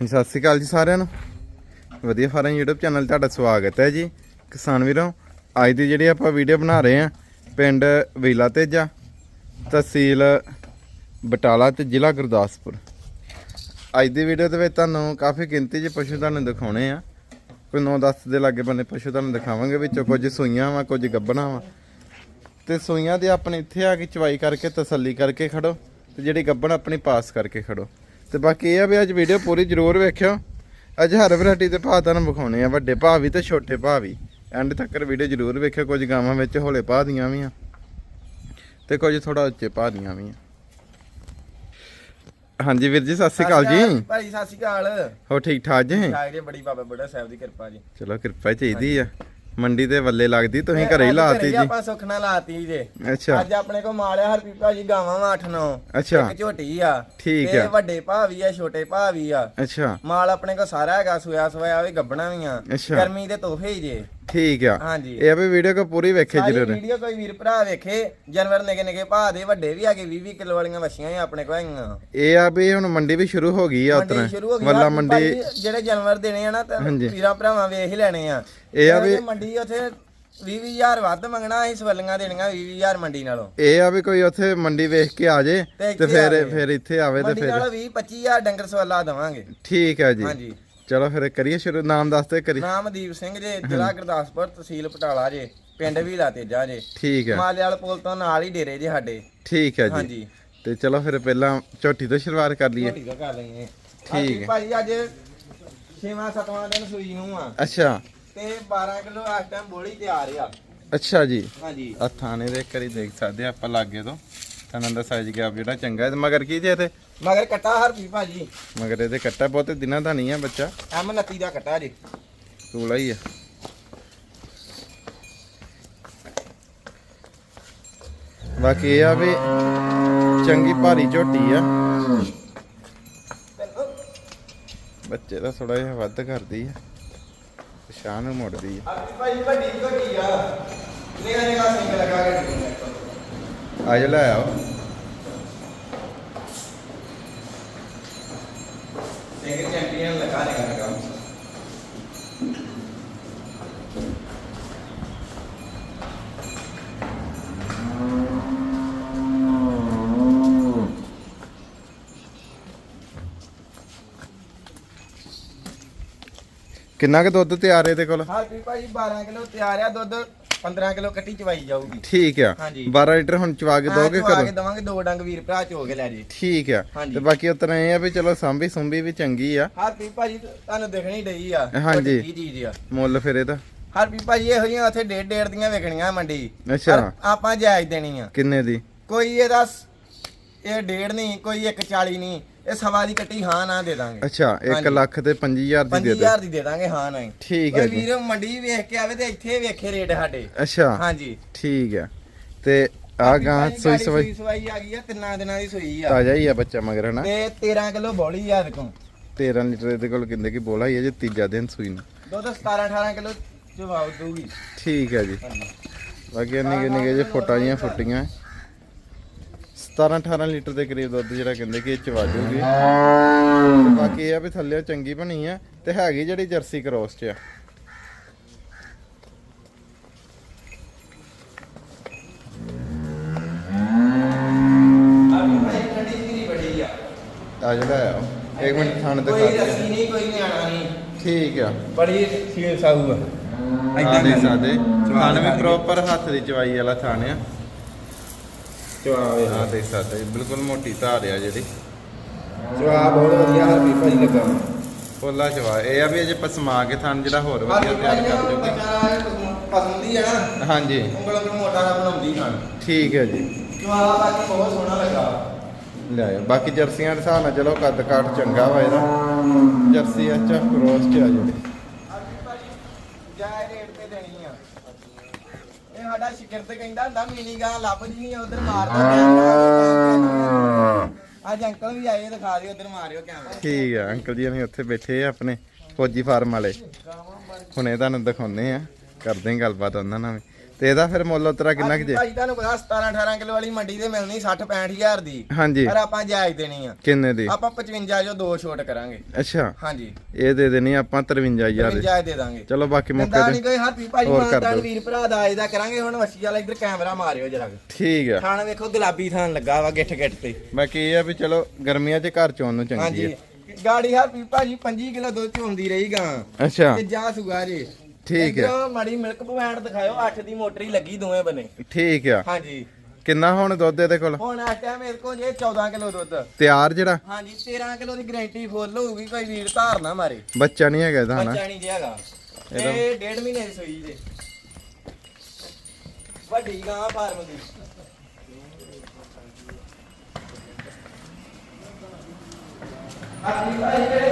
ਹਾਂਜੀ, ਸਤਿ ਸ਼੍ਰੀ ਅਕਾਲ ਜੀ ਸਾਰਿਆਂ ਨੂੰ। ਵਧੀਆ ਫਾਰਮ YouTube ਚੈਨਲ ਤੁਹਾਡਾ ਸਵਾਗਤ ਹੈ ਜੀ। ਕਿਸਾਨ ਵੀਰੋ ਅੱਜ ਦੀ ਜਿਹੜੀ ਆਪਾਂ ਵੀਡੀਓ ਬਣਾ ਰਹੇ ਹਾਂ ਪਿੰਡ ਵੀਲਾ ਤੇਜਾ ਤਹਿਸੀਲ ਬਟਾਲਾ ਤੇ ਜ਼ਿਲ੍ਹਾ ਗੁਰਦਾਸਪੁਰ। ਅੱਜ ਦੀ ਵੀਡੀਓ ਦੇ ਵਿੱਚ ਤੁਹਾਨੂੰ ਕਾਫੀ ਗਿਣਤੀ 'ਚ ਪਸ਼ੂ ਤੁਹਾਨੂੰ ਦਿਖਾਉਣੇ ਆ। ਕੋਈ 9-10 ਦੇ ਲਾਗੇ ਬੰਨੇ ਪਸ਼ੂ ਤੁਹਾਨੂੰ ਦਿਖਾਵਾਂਗੇ ਵਿੱਚੋਂ ਕੁਝ ਸੂਈਆਂ ਵਾ ਕੁਝ ਗੱਬਣਾ ਵਾ। ਤੇ ਸੂਈਆਂ ਦੇ ਆਪਣੇ ਇੱਥੇ ਆ ਕੇ ਚਵਾਈ ਕਰਕੇ ਤਸੱਲੀ ਕਰਕੇ ਖੜੋ ਤੇ ਜਿਹੜੀ ਗੱਬਣ ਆਪਣੀ ਪਾਸ ਕਰਕੇ ਖੜੋ। ਤੇ ਬਾਕੀ ਇਹ ਆ ਵੀ ਅੱਜ ਵੀਡੀਓ ਪੂਰੀ ਜ਼ਰੂਰ ਵੇਖਿਓ। ਅੱਜ ਹਰ ਵੈਰਾਈਟੀ ਦੇ ਭਾਅ ਤੁਹਾਨੂੰ ਵਿਖਾਉਣੇ ਆ ਵੱਡੇ ਭਾਅ ਵੀ ਤੇ ਛੋਟੇ ਭਾਅ ਵੀ। ਐਂਡ ਤੱਕ ਵੀਡੀਓ ਜ਼ਰੂਰ ਵੇਖਿਓ ਕੁਝ ਗਾਵਾਂ ਵਿੱਚ ਹੌਲੇ ਭਾਅ ਦੀਆਂ ਵੀ ਆ ਤੇ ਕੁਝ ਥੋੜਾ ਉੱਚੇ ਭਾਅ ਦੀਆਂ ਵੀ ਆ। ਹਾਂਜੀ ਵੀਰ ਜੀ ਸਤਿ ਸ਼੍ਰੀ ਅਕਾਲ ਜੀ। ਭਾਈ ਸਤਿ ਸ਼੍ਰੀ ਅਕਾਲ। ਹੋ ਠੀਕ ਠਾਕ ਜੀ? ਠਾਕ ਜੀ ਬੜੀ ਬਾਬਾ ਬੁੱਢਾ ਸਾਹਿਬ ਦੀ ਕਿਰਪਾ ਜੀ। ਚਲੋ ਕਿਰਪਾ ਚਾਹੀਦੀ ਆ। ਮੰਡੀ ਤੇ ਵੱਲੇ ਲੱਗਦੀ ਤੁਸੀਂ ਘਰੇ ਹੀ ਲਾਤੀ ਜੀ ਆਪਾਂ ਸੁਖਣਾ ਲਾਤੀ ਜੇ। ਅੱਛਾ। ਅੱਜ ਆਪਣੇ ਕੋ ਮਾਲਿਆ ਹਰਪੀ ਭਾਜੀ ਗਾਵਾਂ ਵਾ 8 9 ਅੱਛਾ। ਇੱਕ ਝੋਟੀ ਆ। ਠੀਕ ਆ। ਵੱਡੇ ਭਾ ਵੀ ਆ ਛੋਟੇ ਭਾ ਵੀ ਆ। ਅੱਛਾ। ਮਾਲ ਆਪਣੇ ਕੋ ਸਾਰਾ ਹੈਗਾ ਸੋਇਆ ਸੋਇਆ ਵੀ ਗੱਬਣਾ ਵੀ ਆ। ਗਰਮੀ ਦੇ ਤੋਹਫੇ ਹੀ ਜੇ। ਠੀਕ ਆ। ਹਾਂਜੀ। ਇਹ ਆ ਵੀ ਵੀਡੀਓ ਕੋ ਪੂਰੀ ਵੇਖੇ ਸਾਰੀ ਜ਼ਰੂਰ। ਵੀਡੀਓ ਕੋਈ ਵੀਰ ਭਰਾ ਵੇਖੇ ਜਾਨਵਰ ਨਿਕੇ ਨਿਕੇ ਭਾ ਦੇ ਵੱਡੇ ਵੀ ਹੈਗੇ 20 20 ਕਿਲੋ ਵਾਲੀਆਂ ਵਛੀਆਂ ਹੀ ਆਪਣੇ ਕੋ ਹੈਗੀਆਂ ਇਹ ਆ ਵੀ ਹੁਣ ਮੰਡੀ ਵੀ ਸ਼ੁਰੂ ਹੋ ਗਈ ਆ ਮੰਡੀ ਉਤਰ। ਸ਼ੁਰੂ ਹੋ ਗਈ। ਵੱਲਾ ਆ, ਮੰਡੀ ਜਿਹੜੇ ਜਾਨਵਰ ਦੇਣੇ ਆ ਨਾ ਤਾਂ ਹਾਂਜੀ। ਵੀਰਾਂ ਭਰਾਵਾਂ ਵੇਖ ਹੀ ਲੈਣੇ ਆ। ਇਹ ਆ ਵੀ- ਤੇ ਮੰਡੀ ਉਥੇ 20000 ਵੱਧ ਮੰਗਣਾ ਅਸੀਂ ਸਵੱਲੀਆਂ ਦੇਣੀਆਂ 20000 ਮੰਡੀ ਨਾਲੋਂ। ਇਹ ਆ ਵੀ ਕੋਈ ਉੱਥੇ ਮੰਡੀ ਵੇਖ ਕੇ ਆ ਜੇ ਤੇ ਤੇ ਇੱਥੇ ਫਿਰ ਆਵੇ। ਫਿਰ ਇੱਥੇ ਆਵੇ ਤੇ ਮੰਡੀ ਫਿਰ। ਨਾਲੋਂ 20 25000 ਡੰਗਰ ਸਵੱਲਾ ਦਵਾਂਗੇ। ਠੀਕ ਹੈ ਜੀ। ਹਾਂਜੀ। ਚਲੋ ਫਿਰ ਕਰੀਏ ਸ਼ੁਰੂ ਨਾਮ ਦੱਸਦੇ ਕਰੀ ਨਾਮ ਦੀਪ ਸਿੰਘ ਜੇ ਜ਼ਿਲ੍ਹਾ ਗੁਰਦਾਸਪੁਰ ਤਹਿਸੀਲ ਪਟਾਲਾ ਜੇ ਪਿੰਡ ਵੀਲਾ ਤੇਜਾ ਜੇ। ਠੀਕ ਹੈ। ਮਾਲੇ ਵਾਲੇ ਪੁਲ ਤੋਂ ਨਾਲ ਹੀ ਡੇਰੇ ਜੇ ਸਾਡੇ। ਠੀਕ ਹੈ ਜੀ। ਹਾਂਜੀ। ਤੇ ਚਲੋ ਫਿਰ ਪਹਿਲਾਂ ਝੋਟੀ ਤੋਂ ਸ਼ੁਰੂਆਤ ਕਰ ਲਈਏ। ਝੋਟੀ ਦਾ ਕਰ ਲੈਣੇ ਠੀਕ ਹੈ। ਭਾਜੀ ਅੱਜ 6ਵਾਂ 7ਵਾਂ ਦਿਨ ਸੂਈ ਨੂੰ ਆ। ਅੱਛਾ। ਤੇ 12 ਕਿਲੋ ਇਸ ਟਾਈਮ ਬੋਲੀ ਤਿਆਰ ਆ। ਅੱਛਾ ਜੀ। ਹਾਂਜੀ। ਆ ਥਾਣੇ ਦੇ ਕਰੀ ਦੇਖ ਸਕਦੇ ਆਪਾਂ ਲਾਗੇ ਤੋਂ। ਥਾਣਾ ਦਾ ਸਾਈਜ਼ ਗਿਆ ਜਿਹੜਾ ਚੰਗਾ ਹੈ ਤੇ ਮਗਰ ਕੀ ਜੇ ਤੇ? ਮਗਰ ਕੱਟਾ ਹਰਪੀ ਭਾਜੀ। ਮਗਰ ਇਹਦੇ ਕੱਟਾ ਬਹੁਤ ਦਿਨਾਂ ਦਾ ਨਹੀਂ ਆ ਬੱਚਾ। ਐਮ 29 ਦਾ ਕੱਟਾ ਜੇ। ਤੂਲਾ ਹੀ ਆ। ਬਾਕੀ ਇਹ ਆ ਵੀ ਚੰਗੀ ਭਾਰੀ ਝੋਟੀ ਆ। ਬੱਚੇ ਦਾ ਥੋੜਾ ਜਿਹਾ ਵੱਧ ਕਰਦੀ ਆ। ਪਛਾਣ ਨੂੰ ਮੁੜਦੀ ਆ। ਹਰਪੀ ਭਾਜੀ ਵੱਡੀ ਝੋਟੀ ਆ। ਨਿਗਾ ਨਿਗਾ ਸਿੰਘ ਲਗਾ ਕੇ ਆ ਜਾ ਲੈ ਆਓ। ਕਿੰਨਾ ਕੁ ਦੁੱਧ ਤਿਆਰ ਹੈ ਇਹਦੇ ਕੋਲ? ਹਰਪੀ ਭਾਜੀ 12 ਕਿਲੋ ਤਿਆਰ ਆ ਦੁੱਧ 15 ਕਿਲੋ ਕੱਟੀ ਚਵਾਈ ਜਾਊਗੀ। ਠੀਕ ਆ। ਹਾਂਜੀ। 12 ਲੀਟਰ ਹੁਣ ਚਵਾ ਕੇ ਦੋਗੇ ਚਵਾ ਕੇ ਕਰੋ ਦਵਾਂਗੇ ਦੋ ਡੰਗ ਵੀਰ ਭਰਾ ਚੋ ਕੇ ਲੈ ਜੀ। ਠੀਕ ਆ। ਹਾਂਜੀ। ਤੇ ਬਾਕੀ ਉਤਨਾ ਇਹ ਆ ਵੀ ਚਲੋ ਸਾਂਭੀ ਸੁੰਭੀ ਵੀ ਚੰਗੀ ਆ। ਹਰਪੀ ਭਾਜੀ ਤੁਹਾਨੂੰ ਦਿਖਣੀ ਡਈ ਆ ਹਾਂਜੀ। ਵੱਡੀ ਕੀ ਚੀਜ਼ ਆ। ਮੁੱਲ ਫਿਰ ਇਹਦਾ? ਹਰਪੀ ਭਾਜੀ ਇਹੋ ਜਿਹੀਆਂ ਉੱਥੇ ਡੇਢ ਡੇਢ ਦੀਆਂ ਵਿਕਣੀਆਂ ਮੰਡੀ। ਅੱਛਾ। ਪਰ ਆਪਾਂ ਜਾਇਜ਼ ਦੇਣੀ ਆ। ਕਿੰਨੇ ਦੀ? ਕੋਈ ਇਹਦਾ ਸ- ਇਹ ਡੇਢ ਨਹੀਂ ਕੋਈ 140 ਨਹੀਂ। ਇਹ ਸਵਾ ਦੀ ਕੱਟੀ ਹਾਂ ਨਾ ਦੇ ਦਾਂਗੇ। ਅੱਛਾ 1 ਹਾਂਜੀ। ਲੱਖ ਤੇ 25000 ਦੀ ਦੇ ਦੇ। 5000 ਦੀ ਦੇ ਦਾਂਗੇ ਹਾਂ ਨਹੀਂ ਠੀਕ ਹੈ ਵੀਰ ਮੰਡੀ ਵੇਖ ਕੇ ਆਵੇ ਤੇ ਇੱਥੇ ਵੇਖੇ ਰੇਟ ਸਾਡੇ। ਅੱਛਾ। ਹਾਂਜੀ। ਠੀਕ ਆ ਤੇ ਆ ਗਾਂ ਸੋਈ ਸਵਾਈ ਸਵਾਈ ਆ ਗਈ ਆ ਤਿੰਨਾਂ ਦਿਨਾਂ ਦੀ ਸੂਈ ਆ। ਤਾਜ਼ਾ ਹੀ ਆ ਬੱਚਾ ਮਗਰ ਹਨਾ? ਤੇ 13 ਕਿਲੋ ਬੋਲੀ ਆ ਦੇਖੋ 13 ਲੀਟਰ ਇਹਦੇ ਕੋਲ ਕਿੰਦੇ ਕੀ ਬੋਲਾ ਹੀ ਹੈ ਜੇ ਤੀਜਾ ਦਿਨ ਸੂਈ ਨੂੰ। ਦੁੱਧ 17 18 ਕਿਲੋ ਜਵਾਬ ਦਊਗੀ। ਠੀਕ ਹੈ ਜੀ। ਬਾਕੀ ਨਿੱਕੇ ਨਿੱਕੇ ਜੇ ਫੁੱਟਾਂ ਜੀਆਂ ਫੁੱਟੀਆਂ। 17 18 ਲੀਟਰ ਦੇ ਕਰੀਬ ਦੁੱਧ ਜਿਹੜਾ ਕਹਿੰਦੇ ਕਿ ਇਹ ਚ ਵਾਜੂਗੀ ਤੇ ਬਾਕੀ ਇਹ ਆ ਵੀ ਥੱਲੇ ਚੰਗੀ ਬਣੀ ਆ ਤੇ ਹੈਗੀ ਜਿਹੜੀ ਜਰਸੀ ਕ੍ਰੋਸ ਚ ਆ। ਆ ਜਿਹੜਾ ਆ ਇੱਕ ਮਿੰਟ ਥਾਣ ਕੋਈ ਦਿਖਾ ਰੱਸੀ ਨਹੀਂ ਕੋਈ ਨਿਆਣਾ ਨਹੀਂ। ਠੀਕ ਆ। ਬੜੀ ਸੀਲ ਸਾਊ ਆ। ਆ ਦੇ ਸਾਦੇ ਥਾਣ ਵੀ ਪ੍ਰੋਪਰ ਹੱਥ ਦੀ ਚਵਾਈ ਵਾਲਾ ਥਾਣ ਆ। ਆ। ਬਿਲਕੁਲ ਮੋਟੀ ਧਾਰ ਆ ਜਿਹੜੀ। ਚਵਾ ਬਹੁਤ ਵਧੀਆ ਹਰਪੀ ਭਾਜੀ ਲੱਗਾ। ਪੋਲਾ ਚਵਾ ਇਹ ਆ ਵੀ ਅਜੇ ਪਸਮਾ ਕੇ ਥਾਣ ਜਿਹੜਾ ਹੋਰ ਵਧੀਆ ਤਿਆਰ ਕਰ ਦਿਓਗੇ ਪਸੰਦ ਹੀ ਆ ਨਾ। ਹਾਂਜੀ। ਉਂਗਲ ਮੋਟਾ ਨਾ ਬਣਾਉਂਦੀ ਖਾਣ। ਠੀਕ ਹੈ ਜੀ। ਚਵਾ ਬਾਕੀ ਬਹੁਤ ਸੋਹਣਾ ਲੱਗਾ। ਲਿਆਇਓ ਬਾਕੀ ਜਰਸੀਆਂ ਦੇ ਹਿਸਾਬ ਨਾਲ ਚਲੋ ਕੱਦ ਕਾਠ ਚੰਗਾ ਵਾ ਇਹਦਾ। ਜਰਸੀ ਐਚ ਐਫ ਕ੍ਰੋਸ ਚ ਆ ਜਿਹੜੀ ਹਰਪੀ ਭਾਜੀ ਜਾਇ ਰੇਟ ਤੇ ਦੇਣੀ ਆ ਇਹ ਸਾਡਾ ਸ਼ਿਕਰ ਤੇ ਕਹਿੰਦਾ ਹੁੰਦਾ ਮੀਨੀ ਗਾਂ ਲੱਭ ਜੀ ਨਹੀਂ ਉਧਰ ਮਾਰਦਾ ਅੱਜ ਅੰਕਲ ਵੀ ਆਏ ਦਿਖਾ ਦਿਓ ਉਧਰ ਮਾਰਿਓ ਕੈਮਰਾ ਠੀਕ ਆ ਅੰਕਲ ਜੀ ਨੇ ਉੱਥੇ ਬੈਠੇ ਆ ਆਪਣੇ ਫੌਜੀ ਫਾਰਮ ਵਾਲੇ। ਹੁਣੇ ਤੁਹਾਨੂੰ ਦਿਖਾਉਂਦੇ ਆ ਕਰਦੇ ਗੱਲਬਾਤ ਉਹਨਾਂ ਨਾਲ ਵੀ। ਤੇ ਇਹਦਾ ਫਿਰ ਮੁੱਲ ਉਤਰਾ ਕਿੰਨਾ ਕੁ ਜੇ? ਭਾਜੀ ਤੁਹਾਨੂੰ ਪਤਾ 17 18 ਕਿਲੋ ਵਾਲੀ ਮੰਡੀ ਤੇ ਮਿਲਣੀ 60 65000 ਦੀ। ਹਾਂਜੀ। ਪਰ ਆਪਾਂ ਜਾਇਜ਼ ਦੇਣੀ ਆ। ਕਿੰਨੇ ਦੀ? ਆਪਾਂ 55 ਜੋ ਦੋ ਛੋਟ ਕਰਾਂਗੇ। ਅੱਛਾ। ਹਾਂਜੀ। ਇਹ ਦੇ ਦੇਣੀ ਆਪਾਂ 53000 ਦੀ। ਜਾਇਜ਼ ਦੇ ਦਾਂਗੇ। ਚਲੋ ਬਾਕੀ ਮੌਕੇ ਤੇ ਨਹੀਂ ਕੋਈ ਹਰ ਭਾਜੀ ਦਿਓ। ਵੀਰ ਭਰਾ ਦਾ ਇਹਦਾ ਕਰਾਂਗੇ ਹੁਣ ਵਸੀ ਵਾਲਾ ਇੱਧਰ ਕੈਮਰਾ ਮਾਰਿਓ ਜਰਾ ਠੀਕ ਆ। ਥਾਣ ਵੇਖੋ ਗੁਲਾਬੀ ਥਾਣ ਲੱਗਾ ਵਾ ਗਿੱਠ ਗਿੱਠ ਤੇ। ਬਾਕੀ ਇਹ ਆ ਵੀ ਚਲੋ ਗਰਮੀਆਂ 'ਚ ਘਰ ਚੋਣ ਨੂੰ ਚੰਗੀ ਹਾਂਜੀ। ਹੈ ਗਾੜੀ ਹਰ ਭਾਜੀ 25 ਕਿਲੋ ਦੁੱਧ ਚੋਂਦੀ ਰਹੀ ਗਾਂ। ਅੱਛਾ। ਤੇ ਜਾ ਸੁਗਾ ਜੀ। ਠੀਕ ਹੈ। ਇੱਧਰੋਂ ਮਾੜੀ ਮਿਲਕ ਪੁਆਇੰਟ ਦਿਖਾਇਓ 8 ਦੀ ਮੋਟਰ ਹੀ ਲੱਗੀ ਦੋਵੇਂ ਬਨੇ ਠੀਕ ਆ। ਹਾਂਜੀ। ਕਿੰਨਾ ਹੁਣ ਦੁੱਧ ਇਹਦੇ ਕੋਲ? ਹੁਣ ਇਸ ਟਾਈਮ ਮੇਰੇ ਕੋਲ ਜੇ 14 ਕਿਲੋ ਦੁੱਧ। ਤਿਆਰ ਜਿਹੜਾ? ਹਾਂਜੀ 13 ਕਿਲੋ ਦੀ ਗਾਰੰਟੀ ਫੁੱਲ ਹੋਊਗੀ ਕੋਈ ਵੀਰ ਧਾਰ ਨਾ ਮਾਰੇ। ਬੱਚਾ ਨਹੀਂ ਹੈਗਾ ਇਹਦਾ ਹਨਾ? ਬੱਚਾ ਨਹੀਂ ਇਹਦਾ- ਇਹ ਡੇਢ ਮਹੀਨੇ ਦੀ ਸੂਈ ਜੇ। ਵੱਡੀ ਗਾਂ ਫਾਰਮ ਦੀ। ਭਾਈ ਜਿਹੜੇ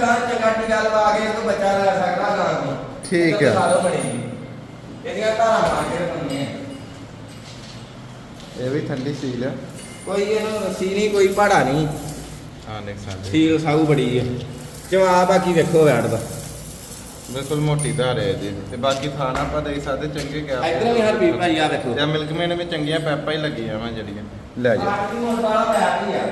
ਗਾਂ ਕੇ ਤੋਂ ਬੱਚਾ ਲੈ ਸਕਦਾ ਗਾਂ ਨੂੰ ਠੀਕ ਹੈ। ਸਾਲੋ ਬਣੇਗੀ ਇਹਦੀਆਂ ਧਾਰਾਂ ਪਾ ਕੇ ਰੱਖਣੀਆਂ ਇਹ ਵੀ ਠੰਡੀ ਸੀਲ ਆ। ਕੋਈ ਇਹਨੂੰ ਰੱਸੀ ਨਹੀਂ ਕੋਈ ਪਹਾੜਾ ਨਹੀਂ। ਹਾਂ ਦੇਖ ਸਕਦੇ। ਸੀਲ ਸਾਊ ਬੜੀ ਹੈ ਜਵਾਬ ਬਾਕੀ ਵੇਖੋ ਵੈੜ ਦਾ। ਬਿਲਕੁਲ ਮੋਟੀ ਧਾਰ ਹੈ ਇਹਦੀ। ਤੇ ਬਾਕੀ ਖਾਣਾ ਆਪਾਂ ਦੇਖ ਸਕਦੇ ਚੰਗੇ ਗਿਆ ਇਧਰ ਵੀ ਹਰ ਵੀ ਭਾਈ ਆ ਵੇਖੋ ਤੇ ਮਿਲਕ ਮੇਨ ਵੀ ਚੰਗੀਆਂ ਪੈਪਾਂ ਹੀ ਲੱਗੀਆਂ ਵਾ ਜਿਹੜੀਆਂ। ਲੈ ਜਾ। ਹੁਣ ਵਾਲਾ ਪਿਆ ਵੀ ਆ।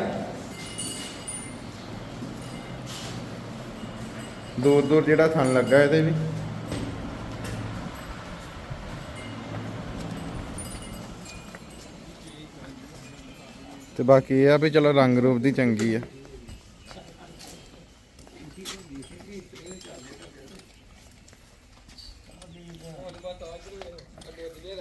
ਦੂਰ ਦੂਰ ਜਿਹੜਾ ਥਣ ਲੱਗਾ ਇਹਦੇ ਵੀ। ਤੇ ਬਾਕੀ ਇਹ ਆ ਵੀ ਚਲੋ ਰੰਗ ਰੂਪ ਦੀ ਚੰਗੀ ਆ।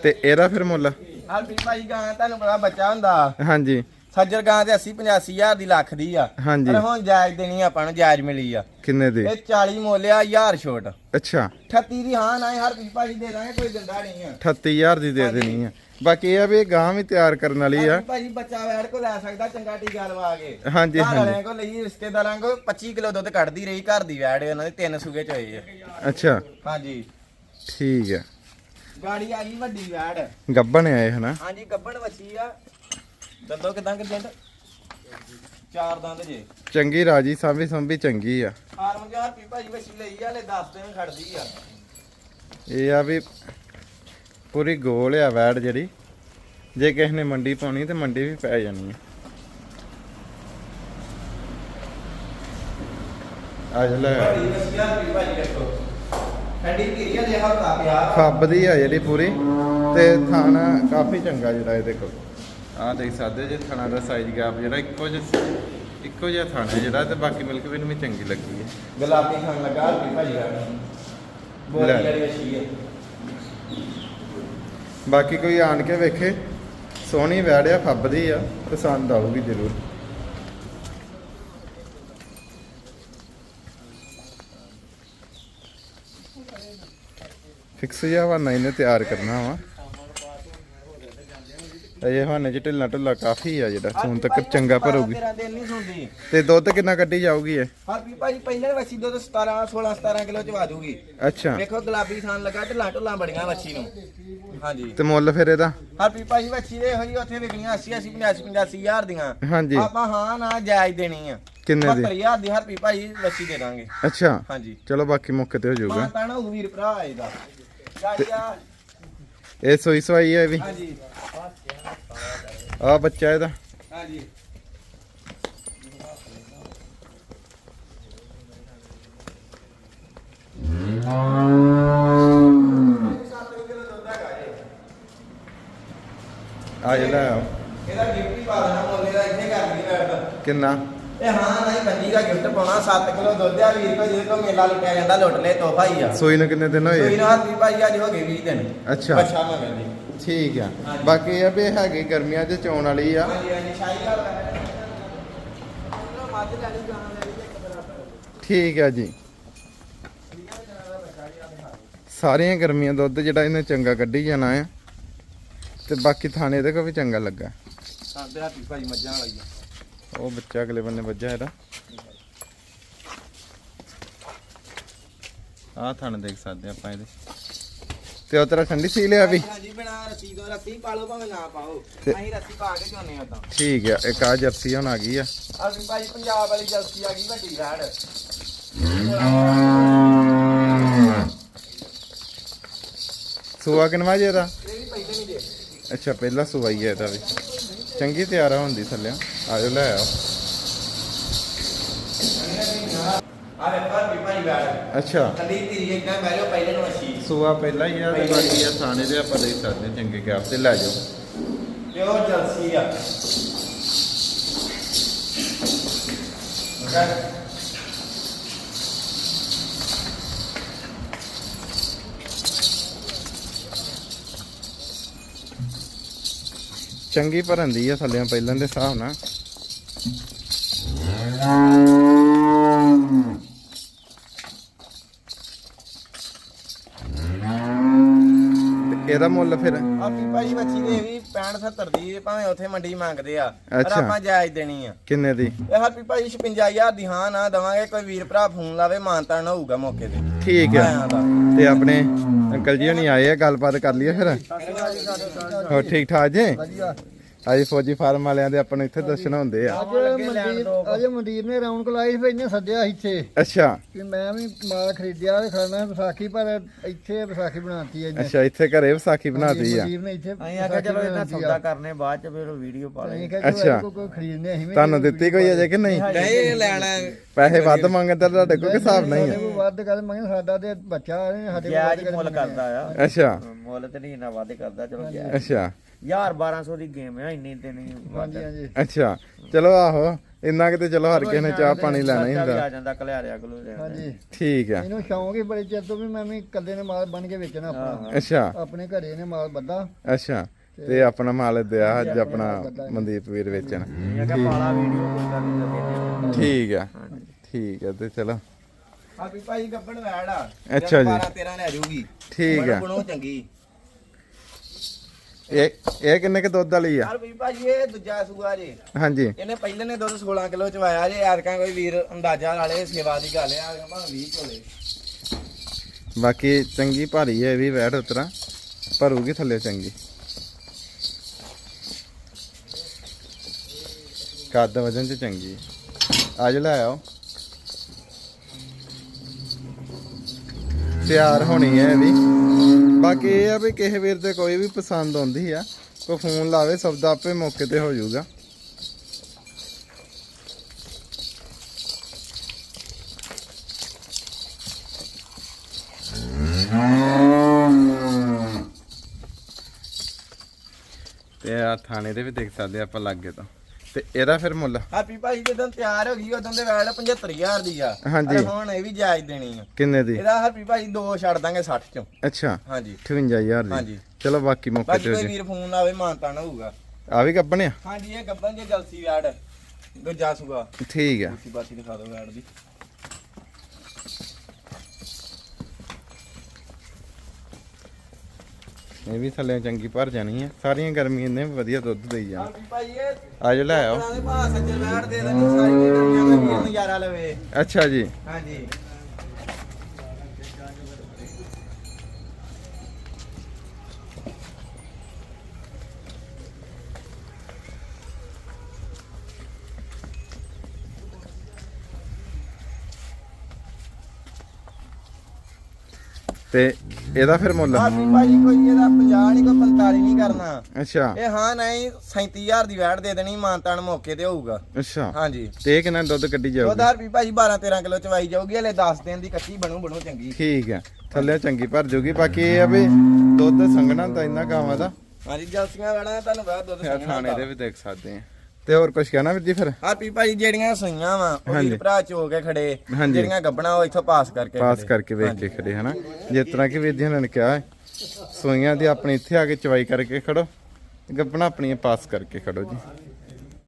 ਤੇ ਇਹਦਾ ਫਿਰ ਮੁੱਲ? ਹਰ ਵੀ ਭਾਈ ਗਾਂ ਤੁਹਾਨੂੰ ਪਤਾ ਬੱਚਾ ਹੁੰਦਾ। ਹਾਂਜੀ। ਸੱਜਰ ਗਾਂ ਤੇ 80 85 ਹਜ਼ਾਰ ਦੀ ਲੱਖ ਦੀ ਆ। ਹਾਂਜੀ। ਪਰ ਹੁਣ ਜਾਇਜ਼ ਦੇਣੀ ਆਪਾਂ ਨੂੰ ਜਾਇਜ਼ ਮਿਲੀ ਆ। ਕਿੰਨੇ ਦੀ? ਇਹ 40 ਮੋਲਿਆ 1000 ਛੋਟ। ਅੱਛਾ। 38 ਦੀ ਹਾਂ ਨਾ ਹਰ ਵੀ ਭਾਈ ਦੇ ਦਾਂਗੇ ਕੋਈ ਦਿੰਦਾ ਨਹੀਂ ਆ। 38000 ਦੀ ਦੇ ਦੇਣੀ ਆ। ਬਾਕੀ ਇਹ ਆ ਵੀ ਇਹ ਗਾਂ ਵੀ ਤਿਆਰ ਕਰਨ ਵਾਲੀ ਆ। ਭਾਜੀ ਬੱਚਾ ਵੈੜ ਕੋ ਲੈ ਸਕਦਾ ਚੰਗਾ ਟੀਕਾ ਲਵਾ ਕੇ। ਹਾਂਜੀ, ਘਰ ਹਾਂਜੀ। ਵਾਲਿਆਂ ਕੋ ਲਈ ਰਿਸ਼ਤੇਦਾਰਾਂ ਕੋ 25 ਕਿਲੋ ਦੁੱਧ ਕੱਢਦੀ ਰਹੀ ਘਰ ਦੀ ਵੈੜ ਉਹਨਾਂ ਦੇ ਤਿੰਨ ਸੂਗੇ ਚ ਹੋਏ ਆ। ਅੱਛਾ। ਹਾਂਜੀ। ਠੀਕ ਆ। ਗਾੜੀ ਆ ਗਈ ਵੱਡੀ ਵੈੜ। ਗੱਬਣ ਆਏ ਹਨਾ? ਹਾਂਜੀ ਗੱਬਣ ਵੱਛੀ ਆ। ਦੱਦੋ ਕਿਦਾਂ ਕਿ ਦਿੰਦ ਚਾਰ ਦੰਦ ਜੇ। ਚੰਗੀ ਰਾਜੀ ਸਾਂਭੀ ਸੰਭੀ ਚੰਗੀ ਆ। ਫਾਰਮ ਜਾਂ ਹਰ ਭਾਜੀ ਵੱਛੀ ਲਈ ਆ ਲੈ 10 ਦਿਨ ਖੜਦੀ ਆ। ਇਹ ਆ ਵੀ ਪੂਰੀ ਗੋਲ ਆ ਵੈੜ ਜਿਹੜੀ। ਜੇ ਕਿਸੇ ਨੇ ਮੰਡੀ ਪਾਉਣੀ ਤੇ ਮੰਡੀ ਵੀ ਪੈ ਜਾਣੀ ਆ। ਅੱਜ ਲੈ। ਭਾਜੀ ਦੇਖੋ ਠੰਡੀ ਧੀਰੀ ਆ ਲੈ ਹਫਤਾ ਪਿਆ। ਫੱਬਦੀ ਆ ਜਿਹੜੀ ਪੂਰੀ। ਤੇ ਥਾਣਾ ਕਾਫੀ ਚੰਗਾ ਜਿਹੜਾ ਇਹਦੇ ਕੋਲ। ਆ ਦੇਖ ਸਕਦੇ ਜੇ ਥਾਣਾ ਦਾ ਸਾਈਜ਼ ਗੈਪ ਜਿਹੜਾ ਇੱਕੋ ਜਿਹਾ ਇੱਕੋ ਜਿਹਾ ਥਾਣਾ ਜਿਹੜਾ ਤੇ ਬਾਕੀ ਮਿਲਕ ਵੀ ਨੂੰ ਵੀ ਚੰਗੀ ਲੱਗੀ ਹੈ। ਗੁਲਾਬੀ ਖਾਣ ਲੱਗਾ ਹਰ ਭਾਜੀ ਦਾ ਲੈ। ਵਾਲੀ ਵੱਛੀ ਹੈ। ਬਾਕੀ ਕੋਈ ਆਣ ਕੇ ਵੇਖੇ ਸੋਹਣੀ ਵੈੜਿਆ ਫੱਬਦੀ ਆ ਪਸੰਦ ਆਊਗੀ ਜ਼ਰੂਰ। ਫਿਕਸ ਜਿਹਾ ਹਵਾਨਾ ਇਹਨੇ ਤਿਆਰ ਕਰਨਾ ਵਾ। ਇਹ ਹਵਾਨੇ ਚ ਢਿੱਲਾ ਢਿੱਲਾ ਕਾਫੀ ਆ ਜਿਹੜਾ ਹੁਣ ਤੱਕ ਚੰਗਾ ਭਰੂਗੀ। ਤੇਰਾ ਦਿਨ ਨਹੀਂ ਸੁਣਦੀ। ਤੇ ਦੁੱਧ ਕਿੰਨਾ ਕੱਢੀ ਜਾਊਗੀ ਇਹ? ਹਰ ਭਾਜੀ ਪਹਿਲੇ ਵੱਛੀ ਦੁੱਧ 17 16 17 ਕਿਲੋ ਚ ਵਾਜੂਗੀ ਅੱਛਾ। ਵੇਖੋ ਗੁਲਾਬੀ ਥਾਨ ਲੱਗਾ ਢਿੱਲਾ ਢੁੱਲਾ ਬੜੀਆਂ ਵੱਛੀ ਨੂੰ। ਹਾਂਜੀ। ਤੇ ਮੁੱਲ ਫਿਰ ਇਹਦਾ? ਹਰ ਭਾਜੀ ਵੱਛੀ ਦੇ ਇਹੋ ਜੀ ਉੱਥੇ ਵਿਕਣੀਆਂ 80 80 85 85 ਹਜ਼ਾਰ ਦੀਆਂ। ਹਾਂਜੀ। ਆਪਾਂ ਹਾਂ ਨਾ ਜਾਇਜ਼ ਦੇਣੀ ਆ। ਕਿੰਨੇ ਦੀ? 70000 ਦੀ ਹਰ ਭਾਜੀ ਵੱਛੀ ਦੇ ਦਾਂਗੇ। ਅੱਛਾ। ਹਾਂਜੀ। ਚਲੋ ਬਾਕੀ ਮੌਕੇ ਤੇ ਹੋ ਜਾਊਗਾ। ਮਾਤਾ ਨਾ ਵੀਰ ਭਰਾ ਇਹਦਾ। ਗਾੜੀਆ ਇਹ ਸੋਈ ਸਵਾਈ ਹੈ ਇਹ ਵੀ? ਹਾਂਜੀ। ਆ ਬੱਚਾ ਇਹਦਾ। ਹਾਂਜੀ। ਆ ਜਿਹੜਾ ਇਹਦਾ ਗਿਫਟ ਹੀ ਪਾ ਦੇਣਾ ਮੋਲੇ ਦਾ ਇੱਥੇ ਕਰ ਲਈ ਬੈਠ ਦਾ ਕਿੰਨਾ? ਇਹ ਹਾਂ ਨਹੀਂ ਬੰਦੀ ਦਾ ਗਿਫਟ ਪਾਉਣਾ 7 ਕਿਲੋ ਦੁੱਧ ਆ ਵੀਰ ਕੋ ਜਿਹਦੇ ਕੋ ਮੇਲਾ ਲੁੱਟਿਆ ਜਾਂਦਾ ਲੁੱਟ ਲੈ ਤੋਹਫਾ ਹੀ ਆ। ਸੋਈ ਨੂੰ ਕਿੰਨੇ ਦਿਨ ਸੋਈ ਹੋਏ ਨਾਲ ਵੀ ਭਾਈ ਅੱਜ ਹੋ ਗਏ 20 ਦਿਨ। ਅੱਛਾ। ਅੱਛਾ ਮੈਂ ਕਹਿੰਦੀ ਠੀਕ ਆ। ਹਾਂਜੀ। ਬਾਕੀ ਇਹ ਆ ਵੀ ਹੈਗੀ ਗਰਮੀਆਂ 'ਚ ਚੋਣ ਵਾਲੀ ਆ। ਹਾਂਜੀ ਹਾਂਜੀ ਸ਼ਾਹੀ ਘਰ ਦਾ ਮੱਝ ਲੈਣੀ ਗਾਂ ਲੈਣੀ ਤੇ ਇੱਕ ਬਰਾਬਰ ਠੀਕ ਆ ਜੀ। ਸਾਰੀਆਂ ਗਰਮੀਆਂ ਦੁੱਧ ਜਿਹੜਾ ਇਹਨੇ ਚੰਗਾ ਕੱਢੀ ਜਾਣਾ ਆ। ਤੇ ਬਾਕੀ ਥਾਣੇ ਇਹਦੇ ਕੋ ਵੀ ਚੰਗਾ ਲੱਗਾ। ਸਾਡੇ ਹੱਥੀ ਭਾਈ ਮੱਝਾਂ ਵਾਲੀ ਆ ਉਹ ਬੱਚਾ ਅਗਲੇ ਬੰਨੇ ਵੱਜਾ ਇਹਦਾ। ਆਹ ਥਣ ਦੇਖ ਸਕਦੇ ਆਪਾਂ ਇਹਦੇ। ਤੇ ਉਹ ਤੇਰਾ ਠੰਡੀ ਸੀ ਲਿਆ ਵੀ? ਹਾਂਜੀ ਬਿਨਾ ਰੱਸੀ ਤੋਂ ਰੱਸੀ ਪਾ ਲਓ ਭਾਵੇਂ ਨਾ ਪਾਓ। ਤੇ- ਅਸੀਂ ਰੱਸੀ ਪਾ ਕੇ ਚੋਨੇ ਉਦਾਂ। ਠੀਕ ਆ ਇੱਕ ਆ ਜਰਸੀ ਹੁਣ ਆ ਗਈ ਆ। ਅਸੀਂ ਭਾਈ ਪੰਜਾਬ ਵਾਲੀ ਜਲਸੀ ਆ ਗਈ ਵੱਡੀ ਰਾੜ। ਸੂਆ ਕਿਨਵਾ ਜੇ ਦੇ? ਅੱਛਾ ਪਹਿਲਾ ਸੂਆ ਹੀ ਹੈ ਇਹਦਾ ਵੀ। ਚੰਗੀ ਤਿਆਰ ਹੁੰਦੀ ਥੱਲੇ। ਆਜੋ ਲੈ ਆਓ। ਅੱਛਾ। ਕੱਲੀ ਧੀਰੀ ਇੱਦਾਂ ਬਹਿ ਜਾਓ ਪਹਿਲੇ ਨੂੰ ਅੱਛੀ। ਸੂਆ ਪਹਿਲਾ ਹੀ ਆ ਤੇ ਬਾਕੀ ਆ ਥਾਣੇ ਦੇ ਆਪਾਂ ਦੇਖ ਸਕਦੇ ਚੰਗੇ ਗੈਪ ਤੇ ਲੈ ਜਾਓ। ਤੇ ਉਹ ਜਲਸੀ ਆ। Okay. ਚੰਗੀ ਭਰਨ ਦੀ ਆ ਥੱਲੇ ਪਹਿਲਾਂ ਦੇ ਹਿਸਾਬ ਨਾਲ ਤੇ ਇਹਦਾ ਮੁੱਲ ਫਿਰ? ਆਪੀ ਭਾਈ ਬੱਚੀ ਦੇ ਵੀ 65 70 ਦੀ ਭਾਵੇਂ ਉੱਥੇ ਮੰਡੀ ਮੰਗਦੇ ਆ ਪਰ ਅੱਛਾ। ਆਪਾਂ ਜਾਇਜ਼ ਦੇਣੀ ਆ। ਕਿੰਨੇ ਦੀ? ਇਹ ਹਰਪੀ ਭਾਈ 56000 ਦੀ ਹਾਂ ਨਾ ਦਵਾਂਗੇ ਕੋਈ ਵੀਰ ਭਰਾ ਫੋਨ ਲਾਵੇ ਮਾਨਤਾਨ ਹੋਊਗਾ ਮੌਕੇ ਤੇ। ਠੀਕ ਆ। ਆਇਆਂ ਦਾ ਤੇ ਆਪਣੇ ਅੰਕਲ ਜੀ ਹੁਣੀ ਆਏ ਆ ਗੱਲਬਾਤ ਕਰ ਲਈਏ ਫਿਰ। ਹੋ ਠੀਕ ਠਾਕ ਜੀ ਅੱਜ ਫੌਜੀ ਫਾਰਮ ਵਾਲਿਆਂ ਦੇ ਆਪਾਂ ਨੂੰ ਇੱਥੇ ਦਰਸ਼ਨ ਹੁੰਦੇ ਆ। ਅੱਜ ਮੰਡੀਰ ਅੱਜ ਮੰਡੀਰ ਨੇ ਰੌਣਕ ਲਾਈ ਫਿਰ ਇਹਨੇ ਸੱਦਿਆ ਇੱਥੇ। ਅੱਛਾ। ਕਿ ਮੈਂ ਵੀ ਮਾਲ ਖਰੀਦਿਆ ਤੇ ਖੜਨਾ ਵਿਸਾਖੀ ਪਰ ਇੱਥੇ ਵਿਸਾਖੀ ਬਣਾਤੀ ਹੈ ਇਹਨੇ ਅੱਛਾ ਇੱਥੇ ਘਰੇ ਵਿਸਾਖੀ ਬਣਾਤੀ ਆ। ਮੰਡੀਰ ਨੇ ਇੱਥੇ ਅਸੀਂ ਆਖਿਆ ਚਲੋ ਇਹਦਾ ਸੌਦਾ ਕਰਨੇ ਬਾਅਦ ਚ ਫਿਰ ਵੀਡੀਓ ਪਾ ਲਾਂਗੇ ਅੱਛਾ। ਕੋਈ ਕੋਈ ਖਰੀਦਨੇ ਅਸੀਂ ਵੀ ਤੁਹਾਨੂੰ ਦਿੱਤੀ ਕੋਈ ਅਜੇ ਕਿ ਨਹੀਂ? ਨਹੀਂ ਲੈਣਾ ਪੈਸੇ ਵੱਧ ਮੰਗਦਾ ਤੁਹਾਡੇ ਕੋਲ ਕਿ ਹਿਸਾਬ ਨਹੀਂ ਆ। ਕੋਲ ਵੱਧ ਕਰ ਮੰਗੇ ਸਾਡਾ ਤੇ ਬੱਚਾ ਇਹਨੇ ਸਾਡੇ ਕੋਲ ਮੁੱਲ ਕਰ ਕਰਦਾ ਆ। ਅੱਛਾ। ਮੁੱਲ ਤੇ ਨਹੀਂ ਇੰਨਾ ਵਾਧੇ ਕਰਦਾ ਚਲੋ ਅੱਛਾ। ਯਾਰ 1200 ਦੀ ਗੇਮ ਆ ਇੰਨੀ ਤੇ ਨਹੀਂ ਹਾਂਜੀ ਹਾਂਜੀ। ਅੱਛਾ ਚਲੋ ਆਹੋ ਇੰਨਾ ਕਿਤੇ ਚਲੋ ਹਰ ਕਿਸੇ ਨੇ ਚਾਹ ਪਾਣੀ ਲੈਣਾ ਹੀ ਹੁੰਦਾ। ਆ ਜਾਂਦਾ ਕਲਿਆਰਿਆ ਗਲੂ ਦੇ ਹਾਂਜੀ। ਠੀਕ ਆ। ਇਹਨੂੰ ਸ਼ੌਂਕ ਹੀ ਬੜੇ ਚਿਰ ਤੋਂ ਵੀ ਮੈਂ ਵੀ ਕੱਲੇ ਨੇ ਮਾਲ ਬਣ ਕੇ ਵੇਚਣਾ ਆਪਣਾ। ਅੱਛਾ। ਆਪਣੇ ਘਰੇ ਨੇ ਮਾਲ ਬੱਧਾ ਅੱਛਾ ਤੇ ਆਪਣਾ ਮਾਲ ਦਿਆ ਅੱਜ ਆਪਣਾ ਮਨਦੀਪ ਵੀਰ ਵੇਚਣ। ਠੀਕ ਆ ਠੀਕ ਆ। ਤੇ ਚਲੋ। ਆਪੀ ਭਾਈ ਗੱਬੜ ਵੈੜ ਆ। ਅੱਛਾ ਜੀ। 12 13 ਲੈ ਜਾਊਗੀ। ਠੀਕ ਆ। ਬਣੋ ਚੰਗੀ। ਇਹ ਇਹ ਕਿੰਨੇ ਕ ਦੁੱਧ ਵਾਲੀ ਆ? ਯਾਰ ਵੀ ਭਾਜੀ ਇਹ ਦੂਜਾ ਸੂਆ ਜੇ। ਹਾਂਜੀ। ਇਹਨੇ ਪਹਿਲੇ ਨੇ ਦੁੱਧ 16 ਕਿਲੋ ਚਵਾਇਆ ਜੇ ਐਰਕਾਂ ਕੋਈ ਵੀਰ ਅੰਦਾਜ਼ਾ ਲਾ ਲੇ ਸੇਵਾ ਦੀ ਗੱਲ ਆ ਭਾਵੇਂ 20 ਚੋਲੇ ਬਾਕੀ ਚੰਗੀ ਭਾਰੀ ਹੈ ਇਹ ਵੀ ਵੈਟ ਉਤਰਾ। ਭਰੂਗੀ ਥੱਲੇ ਚੰਗੀ। ਕੱਦ ਵਜਨ ਚ ਚੰਗੀ। ਅੱਜ ਲੈ ਆਓ। ਤਿਆਰ ਹੋਣੀ ਹੈ ਇਹ ਵੀ ਬਾਕੀ ਇਹ ਆ ਵੀ ਕਿਸੇ ਵੀਰ ਤੇ ਕੋਈ ਵੀ ਪਸੰਦ ਆਉਂਦੀ ਆ, ਕੋਈ ਫੋਨ ਲਾਵੇ ਸਬਦਾ ਆਪੇ ਮੌਕੇ ਤੇ ਹੋ ਜਾਊਗਾ। ਤੇ ਆ ਥਾਣੇ ਦੇ ਵੀ ਦੇਖ ਸਕਦੇ ਆਪਾਂ ਲੱਗੇ ਤਾਂ। ਤੇ ਇਹਦਾ ਫਿਰ ਮੁੱਲ? ਹਾਪੀ ਭਾਜੀ ਜਦੋਂ ਤਿਆਰ ਹੋ ਗਈ ਉਦੋਂ ਦੇ ਵੈੜ 75000 ਦੀ ਆ। ਹਾਂਜੀ। ਹੁਣ ਇਹ ਵੀ ਜਾਇਜ਼ ਦੇਣੀ ਆ। ਕਿੰਨੇ ਦੀ? ਇਹਦਾ ਹਾਪੀ ਭਾਜੀ ਦੋ ਛੱਡ ਦਾਂਗੇ 60 ਚੋਂ। ਅੱਛਾ। ਹਾਂਜੀ। 58000 ਦੀ। ਹਾਂਜੀ। ਚਲੋ ਬਾਕੀ ਮੌਕੇ ਬਾਕੀ ਤੇ ਕੋਈ ਜੇ। ਵੀਰ ਫੋਨ ਲਾਵੇ ਮਾਨਤਾਨ ਹੋਊਗਾ। ਆ ਵੀ ਕੱਪਣੇ ਆ? ਹਾਂਜੀ ਇਹ ਗੱਬਨ ਜੇ ਜਲਸੀ ਵੈੜ ਦੂਜਾ ਸੂਆ। ਠੀਕ ਆ। ਬਾਕੀ ਬਾਕੀ ਦਿਖਾ ਦਿਓ ਵੈੜ ਦੀ। ਇਹ ਵੀ ਥੱਲੇ ਚੰਗੀ ਭਰ ਜਾਣੀ ਆ। ਸਾਰੀਆਂ ਗਰਮੀਆਂ ਨੇ ਵਧੀਆ ਦੁੱਧ ਦੇਈ ਜਾਣ। ਵੀਰ ਨਜ਼ਾਰਾ ਲਵੇ। ਅੱਛਾ ਜੀ। ਹਾਂਜੀ। ਤੇ ਇਹਦਾ ਫਿਰ ਮੁੱਲ? ਹਾਪੀ ਭਾਜੀ ਕੋਈ ਇਹਦਾ 50 ਨਹੀਂ ਕੋਈ 45 ਨਹੀਂ ਕਰਨਾ। ਅੱਛਾ। ਇਹ ਹਾਂ ਨਹੀਂ 37000 ਦੀ ਵੈਟ ਦੇ ਦੇਣੀ ਮਾਨਤਾਨ ਮੌਕੇ ਤੇ ਹੋਊਗਾ। ਅੱਛਾ। ਹਾਂਜੀ। ਤੇ ਇਹ ਕਿੰਨਾ ਦੁੱਧ ਕੱਢੀ ਜਾਊਗੀ? ਉਹਦਾ ਰੁਪਈ ਭਾਜੀ 12 13 ਕਿਲੋ ਚਵਾਈ ਜਾਊਗੀ ਹਲੇ 10 ਦਿਨ ਦੀ ਕੱਚੀ ਬਣੂ ਬਣੂ ਚੰਗੀ। ਠੀਕ ਆ ਥੱਲੇ ਚੰਗੀ ਭਰ ਜਾਊਗੀ ਬਾਕੀ ਇਹ ਆ ਵੀ ਦੁੱਧ ਸੰਘਣਾ ਤਾਂ ਇੰਨਾ ਗਾਵਾਂ ਦਾ। ਹਾਂਜੀ ਜਲਸੀਆਂ ਵੈੜਾਂ ਦਾ ਤੁਹਾਨੂੰ ਬਾਅਦ ਦੁੱਧ ਸੰਘਣਾ ਥਾਣੇ ਦੇ ਹੁੰਦਾ। ਵੀ ਦੇਖ ਸਕਦੇ ਆ। ਤੇ ਹੋਰ ਕੁਝ ਕਹਿਣਾ ਵੀਰ ਜੀ ਫਿਰ ਹਾਪੀ ਭਾਜੀ ਜਿਹੜੀਆਂ ਸਈਆਂ ਵਾ ਉਹ। ਵੀਰ ਭਰਾ ਚੋ ਕੇ ਖੜੇ। ਜਿਹੜੀਆਂ ਗੱਬਣਾ ਉਹ ਇੱਥੋਂ ਪਾਸ ਕਰਕੇ ਪਾਸ। ਕਰਕੇ ਵੇਖ ਕੇ ਖੜੇ ਹਨਾ ਜਿਸ ਤਰ੍ਹਾਂ ਕਿ ਵੀਰ ਜੀ ਨੇ ਕਿਹਾ ਸੋਈਆਂ ਦੀ ਆਪਣੀ ਇੱਥੇ ਆ ਕੇ ਚਵਾਈ ਕਰਕੇ ਖੜੋ ਗੱਪਣਾ ਆਪਣੀਆਂ ਪਾਸ ਕਰਕੇ ਖੜੋ ਜੀ